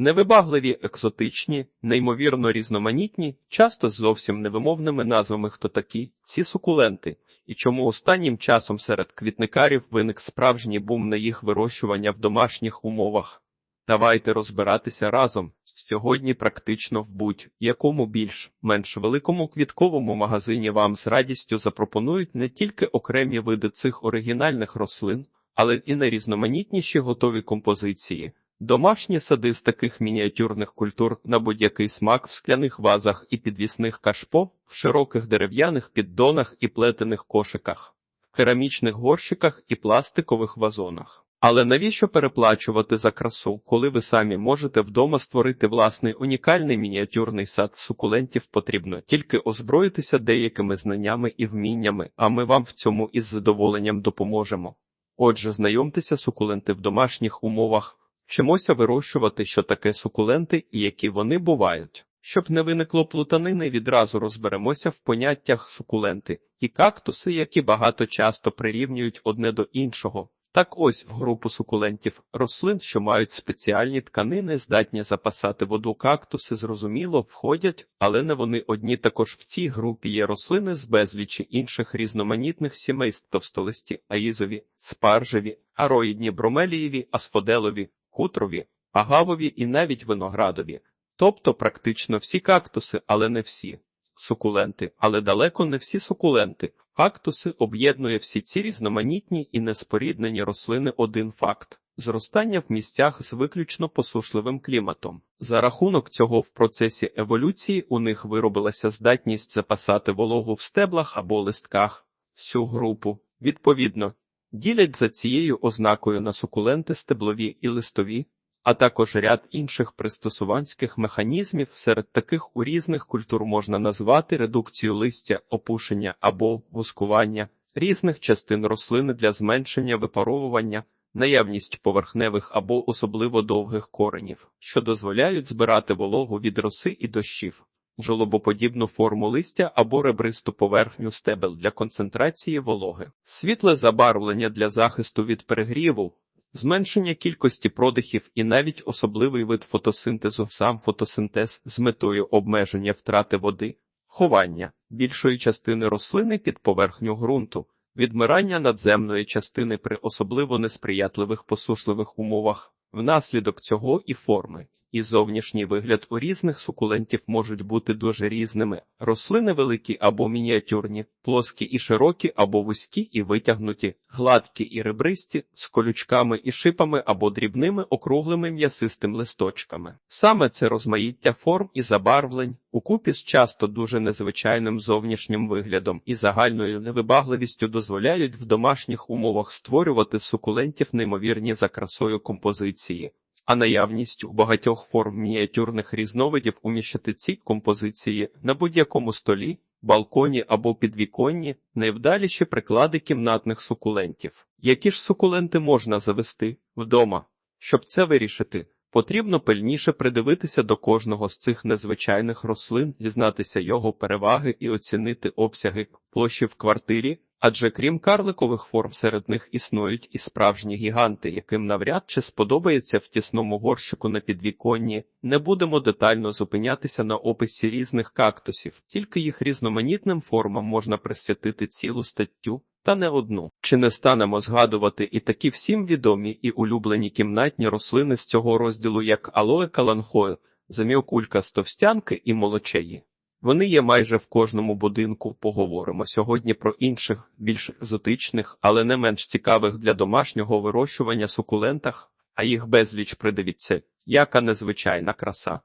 Невибагливі, екзотичні, неймовірно різноманітні, часто з зовсім невимовними назвами хто такі ці сукуленти, і чому останнім часом серед квітникарів виник справжній бум на їх вирощування в домашніх умовах. Давайте розбиратися разом. Сьогодні практично в будь-якому більш-менш великому квітковому магазині вам з радістю запропонують не тільки окремі види цих оригінальних рослин, але і найрізноманітніші готові композиції. Домашні сади з таких мініатюрних культур на будь-який смак в скляних вазах і підвісних кашпо, в широких дерев'яних піддонах і плетених кошиках, в керамічних горщиках і пластикових вазонах. Але навіщо переплачувати за красу, коли ви самі можете вдома створити власний унікальний мініатюрний сад сукулентів потрібно тільки озброїтися деякими знаннями і вміннями, а ми вам в цьому із задоволенням допоможемо. Отже, знайомтеся сукуленти в домашніх умовах. Вчимося вирощувати, що таке сукуленти і які вони бувають. Щоб не виникло плутанини, відразу розберемося в поняттях сукуленти і кактуси, які багато часто прирівнюють одне до іншого. Так ось групу сукулентів рослин, що мають спеціальні тканини, здатні запасати воду кактуси, зрозуміло, входять, але не вони одні. Також в цій групі є рослини з безлічі інших різноманітних сімейств товстолисті, аїзові, спаржеві, ароїдні, бромелієві, асфоделові, хутрові, агавові і навіть виноградові, тобто практично всі кактуси, але не всі. Сукуленти, але далеко не всі сукуленти. Кактуси об'єднує всі ці різноманітні і неспоріднені рослини один факт зростання в місцях з виключно посушливим кліматом. За рахунок цього в процесі еволюції у них виробилася здатність запасати вологу в стеблах або листках. Всю групу, відповідно, ділять за цією ознакою на сукуленти стеблові і листові, а також ряд інших пристосуванських механізмів. Серед таких у різних культур можна назвати редукцію листя, опушення або вускування різних частин рослини для зменшення випаровування, наявність поверхневих або особливо довгих коренів, що дозволяють збирати вологу від роси і дощів. Жолобоподібну форму листя або ребристу поверхню стебел для концентрації вологи, світле забарвлення для захисту від перегріву, зменшення кількості продихів і навіть особливий вид фотосинтезу, сам фотосинтез з метою обмеження втрати води, ховання більшої частини рослини під поверхню ґрунту, відмирання надземної частини при особливо несприятливих посушливих умовах, внаслідок цього і форми. І зовнішній вигляд у різних сукулентів можуть бути дуже різними. Рослини великі або мініатюрні, плоскі і широкі або вузькі і витягнуті, гладкі і ребристі, з колючками і шипами або дрібними округлими м'ясистим листочками. Саме це розмаїття форм і забарвлень, укупі з часто дуже незвичайним зовнішнім виглядом і загальною невибагливістю дозволяють в домашніх умовах створювати сукулентів неймовірні за красою композиції а наявність у багатьох форм мініатюрних різновидів уміщати ці композиції на будь-якому столі, балконі або підвіконні найвдаліші приклади кімнатних сукулентів. Які ж сукуленти можна завести вдома? Щоб це вирішити, потрібно пильніше придивитися до кожного з цих незвичайних рослин, дізнатися його переваги і оцінити обсяги площі в квартирі. Адже крім карликових форм, серед них існують і справжні гіганти, яким навряд чи сподобається в тісному горщику на підвіконні. Не будемо детально зупинятися на описі різних кактусів, тільки їх різноманітним формам можна присвятити цілу статтю, та не одну. Чи не станемо згадувати і такі всім відомі і улюблені кімнатні рослини з цього розділу, як алоe каланхоe, заміокулька стовстянки і молочеї. Вони є майже в кожному будинку. Поговоримо сьогодні про інших, більш екзотичних, але не менш цікавих для домашнього вирощування сукулентах, а їх безліч придивіться, яка незвичайна краса.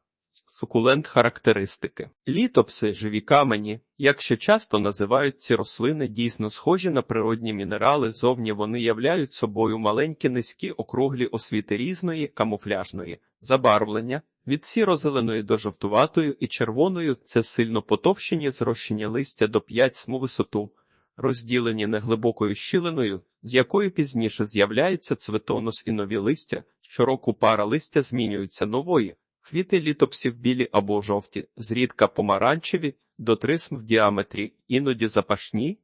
Сукулент характеристики. Літопси, живі камені, як ще часто називають ці рослини, дійсно схожі на природні мінерали, зовні вони являють собою маленькі низькі округлі освіти різної, камуфляжної, забарвлення, від сіро-зеленої до жовтуватої і червоною це сильно потовщені зрощені листя до 5 см висоту, розділені неглибокою щілиною, з якою пізніше з'являється цветонос і нові листя, щороку пара листя змінюються нової, квіти літопсів білі або жовті, зрідка помаранчеві, до 3 см в діаметрі, іноді запашні,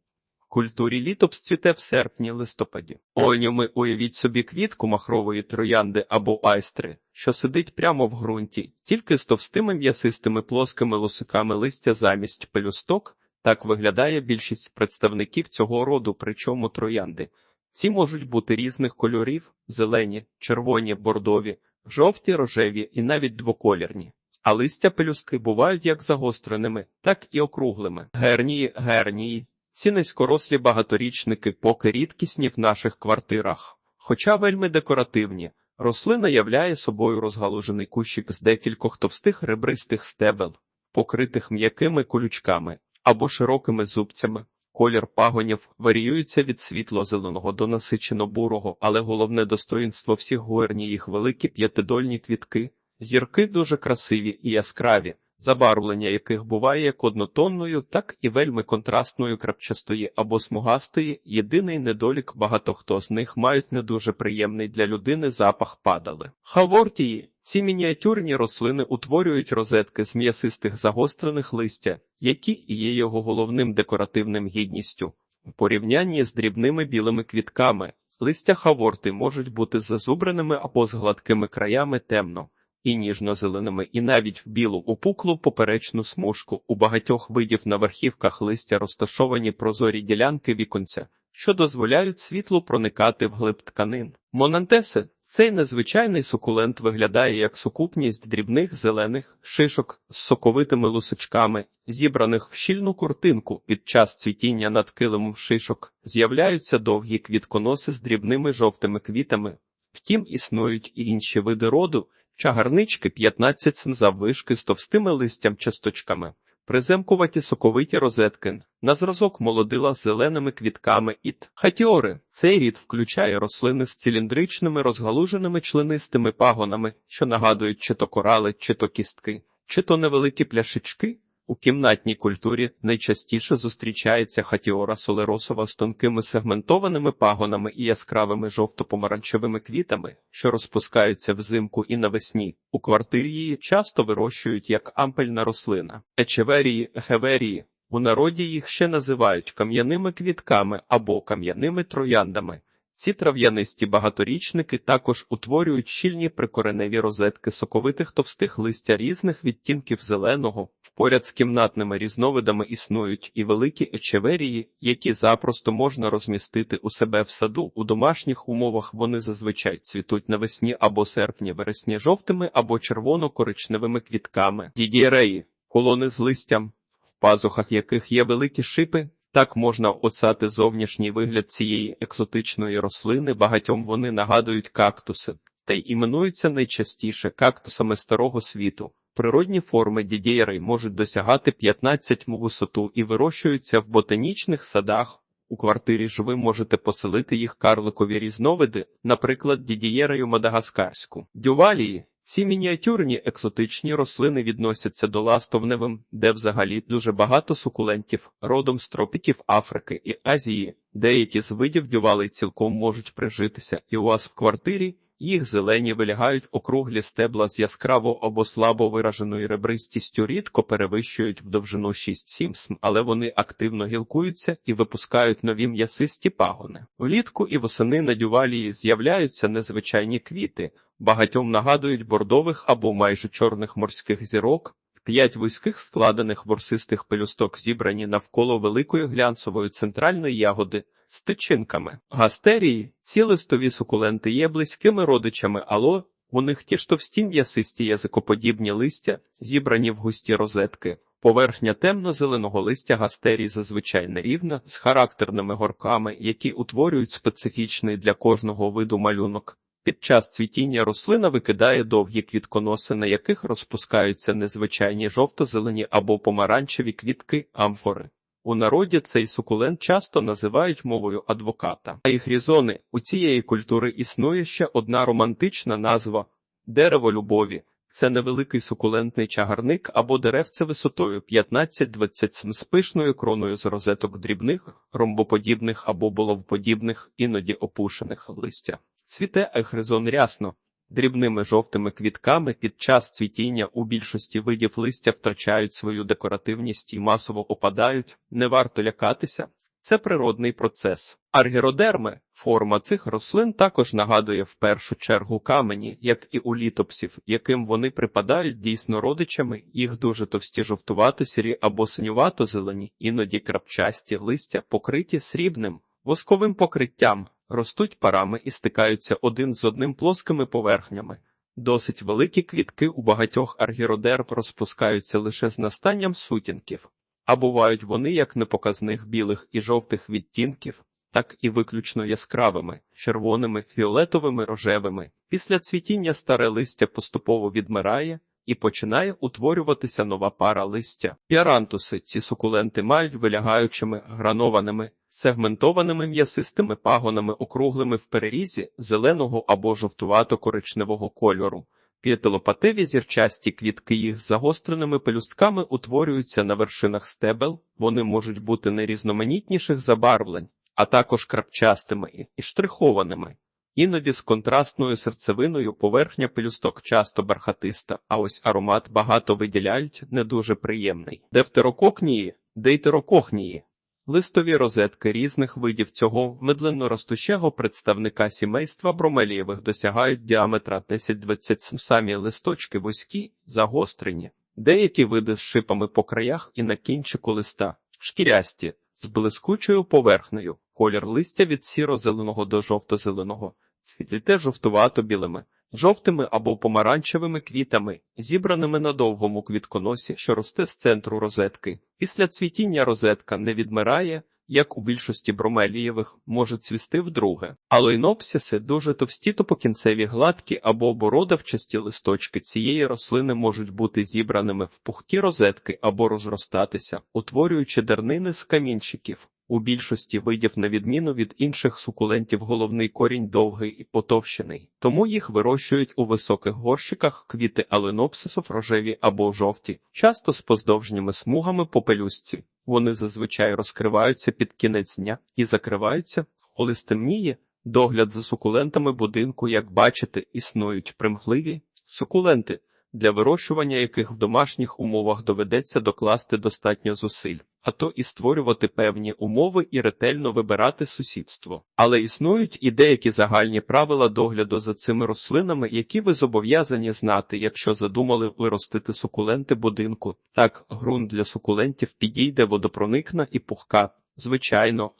культурі літопс цвіте в серпні-листопаді. Оніуми уявіть собі квітку махрової троянди або айстри, що сидить прямо в ґрунті, тільки з товстими м'ясистими плоскими лусиками листя замість пелюсток. Так виглядає більшість представників цього роду, причому троянди. Ці можуть бути різних кольорів: зелені, червоні, бордові, жовті, рожеві і навіть двоколірні. А листя пелюстки бувають як загостреними, так і округлими. Гернії, гернії. Ці низькорослі багаторічники поки рідкісні в наших квартирах, хоча вельми декоративні. Рослина являє собою розгалужений кущик з декількох товстих ребристих стебел, покритих м'якими колючками або широкими зубцями. Колір пагонів варіюється від світло-зеленого до насичено-бурого, але головне достоїнство всіх гуерні їх великі п'ятидольні квітки, зірки дуже красиві і яскраві, забарвлення яких буває як однотонною, так і вельми контрастною крапчастої або смугастої. Єдиний недолік багато хто з них мають не дуже приємний для людини запах падали. Хавортії ці мініатюрні рослини утворюють розетки з м'ясистих загострених листя, які і є його головним декоративним гідністю. У порівнянні з дрібними білими квітками, листя хаворти можуть бути зазубреними або з гладкими краями темно і ніжно-зеленими, і навіть в білу опуклу поперечну смужку. У багатьох видів на верхівках листя розташовані прозорі ділянки віконця, що дозволяють світлу проникати в глиб тканин. Монантеси цей незвичайний сукулент виглядає як сукупність дрібних зелених шишок з соковитими лусочками, зібраних в щільну куртинку. Під час цвітіння над килимом шишок з'являються довгі квітконоси з дрібними жовтими квітами. Втім, існують і інші види роду, чагарнички 15 см заввишки з товстими листям часточками. Приземкуваті соковиті розетки, на зразок молодила з зеленими квітками і Хатіори. Цей рід включає рослини з циліндричними розгалуженими членистими пагонами, що нагадують чи то корали, чи то кістки, чи то невеликі пляшечки. У кімнатній культурі найчастіше зустрічається хатіора солеросова з тонкими сегментованими пагонами і яскравими жовто-помаранчевими квітами, що розпускаються взимку і навесні. У квартирі її часто вирощують як ампельна рослина, ечеверії, ехеверії. У народі їх ще називають кам'яними квітками або кам'яними трояндами. Ці трав'янисті багаторічники також утворюють щільні прикореневі розетки соковитих товстих листя різних відтінків зеленого. Поряд з кімнатними різновидами існують і великі ечеверії, які запросто можна розмістити у себе в саду. У домашніх умовах вони зазвичай цвітуть навесні або серпні вересні жовтими або червоно-коричневими квітками. Дідіреї колони з листям, в пазухах яких є великі шипи. Так можна оцати зовнішній вигляд цієї екзотичної рослини. Багатьом вони нагадують кактуси, та й іменуються найчастіше кактусами старого світу. Природні форми дідєєрей можуть досягати 15 м висоту і вирощуються в ботанічних садах. У квартирі ж ви можете поселити їх карликові різновиди, наприклад, дідієрею мадагаскарську. Дювалії ці мініатюрні екзотичні рослини відносяться до ластовневим, де взагалі дуже багато сукулентів, родом з тропіків Африки і Азії. Деякі з видів дювалей цілком можуть прижитися, і у вас в квартирі їх зелені вилягають округлі стебла з яскраво або слабо вираженою ребристістю, рідко перевищують в довжину 6-7 см, але вони активно гілкуються і випускають нові м'ясисті пагони. Влітку і восени на дювалії з'являються незвичайні квіти, багатьом нагадують бордових або майже чорних морських зірок. П'ять вузьких складених ворсистих пелюсток зібрані навколо великої глянцевої центральної ягоди з тичинками. Гастерії, ці листові сукуленти є близькими родичами ало, у них ті ж товсті м'ясисті язикоподібні листя, зібрані в густі розетки. Поверхня темно-зеленого листя гастерії зазвичай нерівна, з характерними горками, які утворюють специфічний для кожного виду малюнок. Під час цвітіння рослина викидає довгі квітконоси, на яких розпускаються незвичайні жовто-зелені або помаранчеві квітки амфори. У народі цей сукулент часто називають мовою адвоката. А їх різони у цієї культури існує ще одна романтична назва дерево любові. Це невеликий сукулентний чагарник або деревце висотою 15-20 з пишною кроною з розеток дрібних, ромбоподібних або боловподібних, іноді опушених листя. Цвіте ехризон рясно, дрібними жовтими квітками під час цвітіння у більшості видів листя втрачають свою декоративність і масово опадають. Не варто лякатися. Це природний процес. Аргіродерми – форма цих рослин також нагадує в першу чергу камені, як і у літопсів, яким вони припадають дійсно родичами, їх дуже товсті жовтувато-сірі або синювато-зелені, іноді крапчасті листя покриті срібним, восковим покриттям, ростуть парами і стикаються один з одним плоскими поверхнями. Досить великі квітки у багатьох аргіродерм розпускаються лише з настанням сутінків, а бувають вони як непоказних білих і жовтих відтінків, так і виключно яскравими, червоними, фіолетовими, рожевими. Після цвітіння старе листя поступово відмирає і починає утворюватися нова пара листя. Піарантуси ці сукуленти мають вилягаючими гранованими, сегментованими м'ясистими пагонами, округлими в перерізі зеленого або жовтувато-коричневого кольору. П'ятилопативі зірчасті квітки їх загостреними пелюстками утворюються на вершинах стебел, вони можуть бути найрізноманітніших забарвлень, а також крапчастими і штрихованими. Іноді з контрастною серцевиною поверхня пелюсток часто бархатиста, а ось аромат багато виділяють не дуже приємний. Девтерококнії, дейтерокохнії. Листові розетки різних видів цього медленно ростущого представника сімейства бромелієвих досягають діаметра 10-20 самі листочки вузькі, загострені, деякі види з шипами по краях і на кінчику листа, шкірясті, з блискучою поверхнею, колір листя від сіро-зеленого до жовто-зеленого, світліте жовтувато-білими, жовтими або помаранчевими квітами, зібраними на довгому квітконосі, що росте з центру розетки. Після цвітіння розетка не відмирає, як у більшості бромелієвих, може цвісти вдруге. Алоїнопсіси дуже товсті топокінцеві гладкі або бородавчасті листочки цієї рослини можуть бути зібраними в пухкі розетки або розростатися, утворюючи дернини з камінчиків. У більшості видів, на відміну від інших сукулентів, головний корінь довгий і потовщений, тому їх вирощують у високих горщиках квіти аленопсисов рожеві або жовті, часто з поздовжніми смугами по пелюстці. Вони зазвичай розкриваються під кінець дня і закриваються, коли стемніє. Догляд за сукулентами будинку, як бачите, існують примхливі сукуленти, для вирощування яких в домашніх умовах доведеться докласти достатньо зусиль, а то і створювати певні умови і ретельно вибирати сусідство. Але існують і деякі загальні правила догляду за цими рослинами, які ви зобов'язані знати, якщо задумали виростити сукуленти будинку. Так, ґрунт для сукулентів підійде водопроникна і пухка. Звичайно,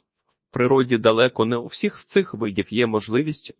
в природі далеко не у всіх з цих видів є можливість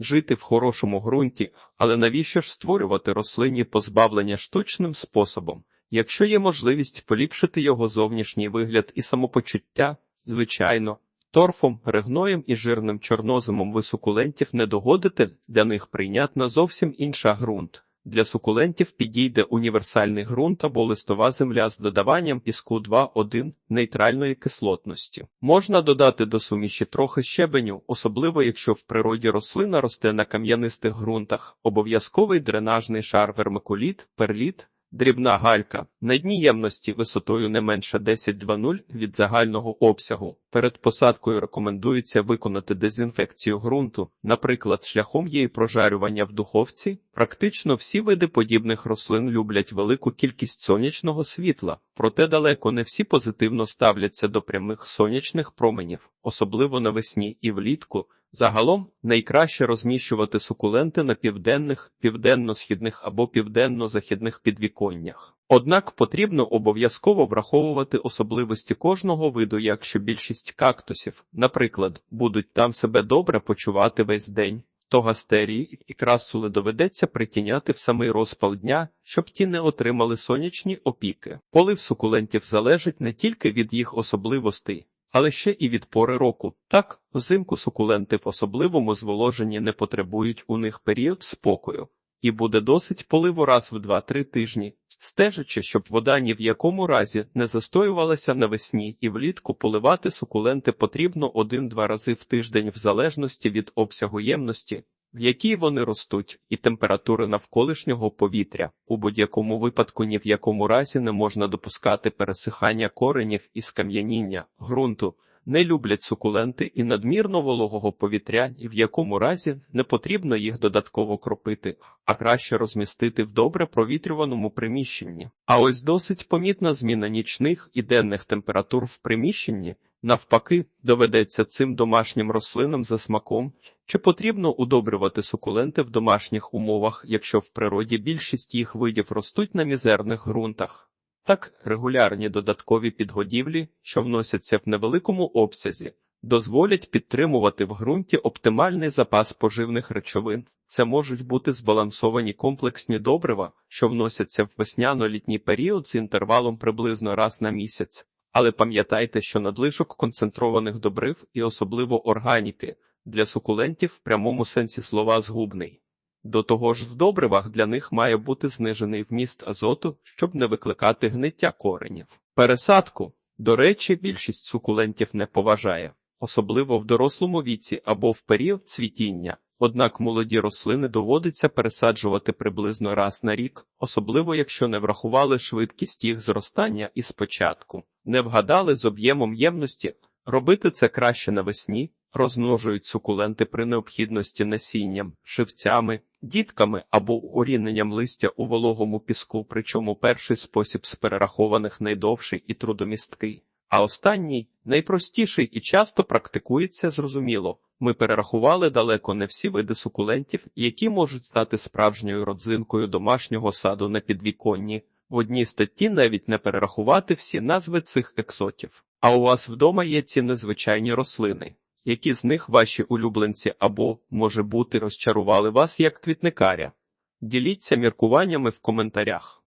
жити в хорошому ґрунті, але навіщо ж створювати рослинні позбавлення штучним способом? Якщо є можливість поліпшити його зовнішній вигляд і самопочуття, звичайно, торфом, регноєм і жирним чорнозимом ви сукулентів не догодите, для них прийнятна зовсім інша ґрунт. Для сукулентів підійде універсальний ґрунт або листова земля з додаванням піску 2,1 нейтральної кислотності. Можна додати до суміші трохи щебеню, особливо якщо в природі рослина росте на кам'янистих ґрунтах, обов'язковий дренажний шар вермикуліт, перліт, дрібна галька на дні ємності висотою не менше 10-2,0 від загального обсягу. Перед посадкою рекомендується виконати дезінфекцію ґрунту, наприклад, шляхом її прожарювання в духовці. Практично всі види подібних рослин люблять велику кількість сонячного світла, проте далеко не всі позитивно ставляться до прямих сонячних променів, особливо навесні і влітку. Загалом найкраще розміщувати сукуленти на південних, південно-східних або південно-західних підвіконнях. Однак потрібно обов'язково враховувати особливості кожного виду, якщо більшість кактусів, наприклад, будуть там себе добре почувати весь день, то гастерії і красули доведеться притіняти в самий розпал дня, щоб ті не отримали сонячні опіки. Полив сукулентів залежить не тільки від їх особливостей, але ще і від пори року. Так, взимку сукуленти в особливому зволоженні не потребують у них період спокою, і буде досить поливу раз в 2-3 тижні, стежачи, щоб вода ні в якому разі не застоювалася навесні і влітку поливати сукуленти потрібно 1-2 рази в тиждень в залежності від обсягу ємності, в якій вони ростуть, і температури навколишнього повітря. У будь-якому випадку ні в якому разі не можна допускати пересихання коренів і скам'яніння ґрунту. Не люблять сукуленти і надмірно вологого повітря, і в якому разі не потрібно їх додатково кропити, а краще розмістити в добре провітрюваному приміщенні. А ось досить помітна зміна нічних і денних температур в приміщенні Навпаки, доведеться цим домашнім рослинам за смаком, чи потрібно удобрювати сукуленти в домашніх умовах, якщо в природі більшість їх видів ростуть на мізерних ґрунтах. Так, регулярні додаткові підгодівлі, що вносяться в невеликому обсязі, дозволять підтримувати в ґрунті оптимальний запас поживних речовин. Це можуть бути збалансовані комплексні добрива, що вносяться в весняно-літній період з інтервалом приблизно раз на місяць. Але пам'ятайте, що надлишок концентрованих добрив і особливо органіки для сукулентів в прямому сенсі слова згубний. До того ж, в добривах для них має бути знижений вміст азоту, щоб не викликати гниття коренів. Пересадку, до речі, більшість сукулентів не поважає, особливо в дорослому віці або в період цвітіння. Однак молоді рослини доводиться пересаджувати приблизно раз на рік, особливо якщо не врахували швидкість їх зростання і спочатку. Не вгадали з об'ємом ємності, робити це краще навесні, розмножують сукуленти при необхідності насінням, шивцями, дітками або уріненням листя у вологому піску, причому перший спосіб з перерахованих найдовший і трудомісткий, а останній найпростіший і часто практикується зрозуміло. Ми перерахували далеко не всі види сукулентів, які можуть стати справжньою родзинкою домашнього саду на підвіконні. В одній статті навіть не перерахувати всі назви цих ексотів. А у вас вдома є ці незвичайні рослини. Які з них ваші улюбленці або, може бути, розчарували вас як квітникаря? Діліться міркуваннями в коментарях.